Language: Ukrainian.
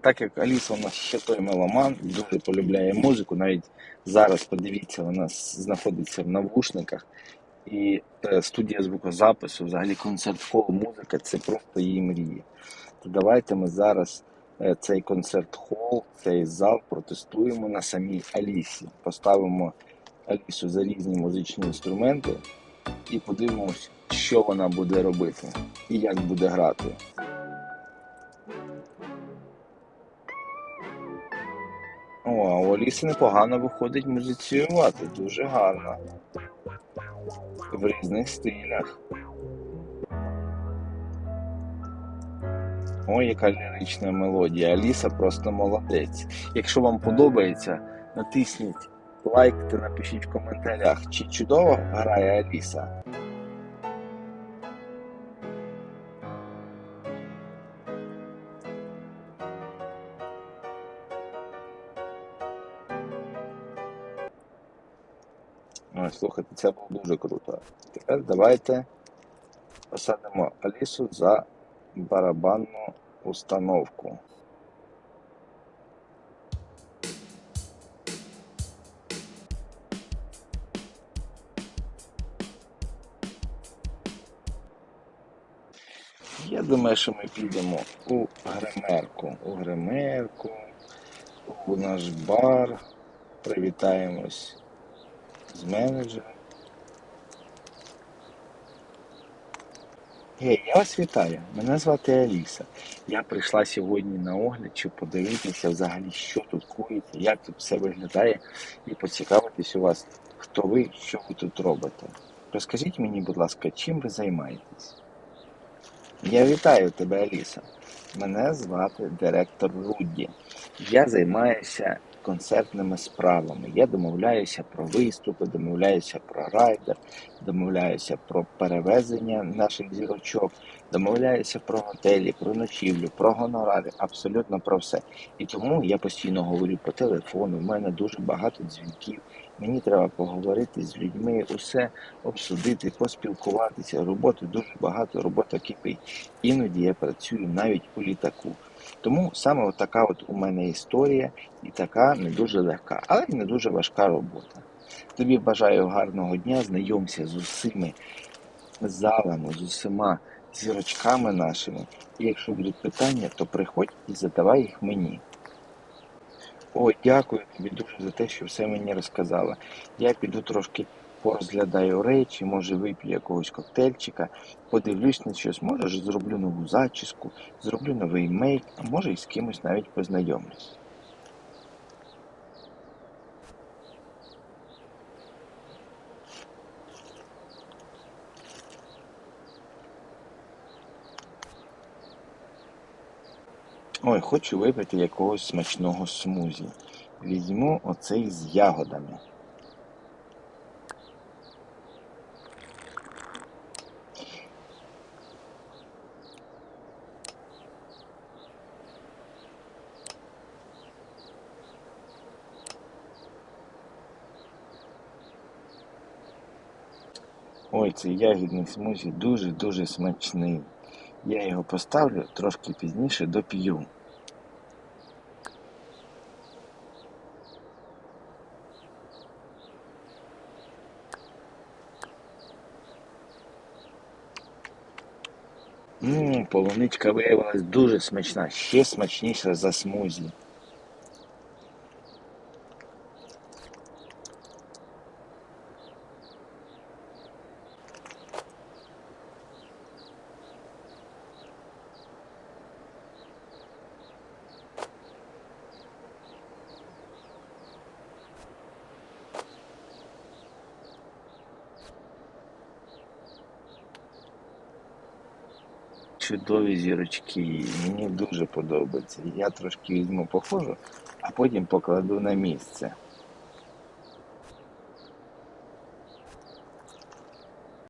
так як Аліса у нас ще той меломан, дуже полюбляє музику, навіть зараз подивіться, вона знаходиться в навушниках. І е, студія звукозапису, взагалі концерт-хол, музика це просто її мрії. То давайте ми зараз е, цей концерт-хол, цей зал протестуємо на самій Алісі. Поставимо Алісу за різні музичні інструменти і подивимось, що вона буде робити і як буде грати. О, а у Аліси непогано виходить музиціювати, дуже гарно. В різних стилях. Ой, яка лірична мелодія. Аліса просто молодець. Якщо вам подобається, натисніть лайк та напишіть в коментарях, чи чудово грає Аліса. Ой, слухайте, це було дуже круто. Тепер давайте посадимо Алісу за барабанну установку. Я думаю, що ми підемо у гримерку. У гримерку, у наш бар, привітаємось з менеджером. Гей, я вас вітаю. Мене звати Аліса. Я прийшла сьогодні на огляд, щоб подивитися взагалі, що тут коїться, як тут все виглядає, і поцікавитись у вас, хто ви, що ви тут робите. Розкажіть мені, будь ласка, чим ви займаєтесь? Я вітаю тебе, Аліса. Мене звати директор Рудді. Я займаюся концертними справами. Я домовляюся про виступи, домовляюся про райдер, домовляюся про перевезення наших зірочок, домовляюся про готелі, про ночівлю, про гонорари, абсолютно про все. І тому я постійно говорю по телефону. У мене дуже багато дзвінків. Мені треба поговорити з людьми, усе обсудити, поспілкуватися. Роботи дуже багато, робота кипить. Іноді я працюю навіть у літаку. Тому саме от така от у мене історія і така не дуже легка, але й не дуже важка робота. Тобі бажаю гарного дня, знайомся з усіми залами, з усіма зірочками нашими. І якщо будуть питання, то приходь і задавай їх мені. Ой, дякую тобі дуже за те, що все мені розказала. Я піду трошки порозглядаю речі, може вип'ю якогось коктейльчика, подивлюсь на щось, може зроблю нову зачіску, зроблю новий мейк, а може і з кимось навіть познайомлюсь. Ой, хочу випити якогось смачного смузі. Візьму оцей з ягодами. Ой, цей ягідний смузі дуже-дуже смачний. Я його поставлю трошки пізніше доп'ю. Ммм, полуничка виявилась дуже смачна, ще смачніша за смузі. Чудові зірочки, мені дуже подобається. Я трошки візьму похожу, а потім покладу на місце.